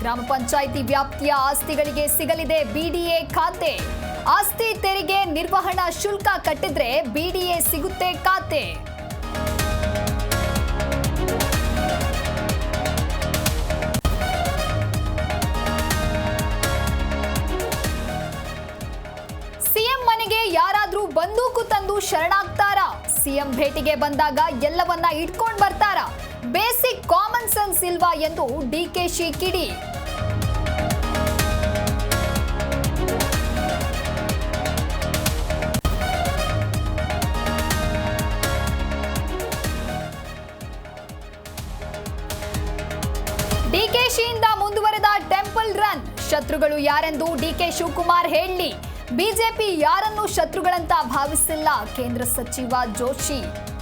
ಗ್ರಾಮ ಪಂಚಾಯಿತಿ ವ್ಯಾಪ್ತಿಯ ಆಸ್ತಿಗಳಿಗೆ ಸಿಗಲಿದೆ ಬಿಡಿಎ ಖಾತೆ. ಆಸ್ತಿ ತೆರಿಗೆ ನಿರ್ವಹಣಾ ಶುಲ್ಕ ಕಟ್ಟಿದ್ರೆ ಬಿಡಿಎ ಸಿಗುತ್ತೆ ಖಾತೆ. ಸಿಎಂ ಮನೆಗೆ ಯಾರಾದ್ರೂ ಬಂದೂಕು ತಂದು ಶರಣಾಗ್ತಾರಾ? ಸಿಎಂ ಭೇಟಿಗೆ ಬಂದಾಗ ಎಲ್ಲವನ್ನ ಇಟ್ಕೊಂಡ್ ಬರ್ತಾರಾ? ಬೇಸಿಕ್ ಕಾಮನ್ ಸೆನ್ಸ್ ಇಲ್ವಾ ಎಂದು ಡಿಕೆಶಿ ಕಿಡಿ ಡಿಕೆಶಿಯಿಂದ ಮುಂದುವರೆದ ಟೆಂಪಲ್ ರನ್. ಶತ್ರುಗಳು ಯಾರೆಂದು ಡಿಕೆ ಶಿವಕುಮಾರ್ ಹೇಳಿ ಬಿಜೆಪಿ ಯಾರನ್ನು ಶತ್ರುಗಳಂತ ಭಾವಿಸಿಲ್ಲ ಕೇಂದ್ರ ಸಚಿವ ಜೋಶಿ.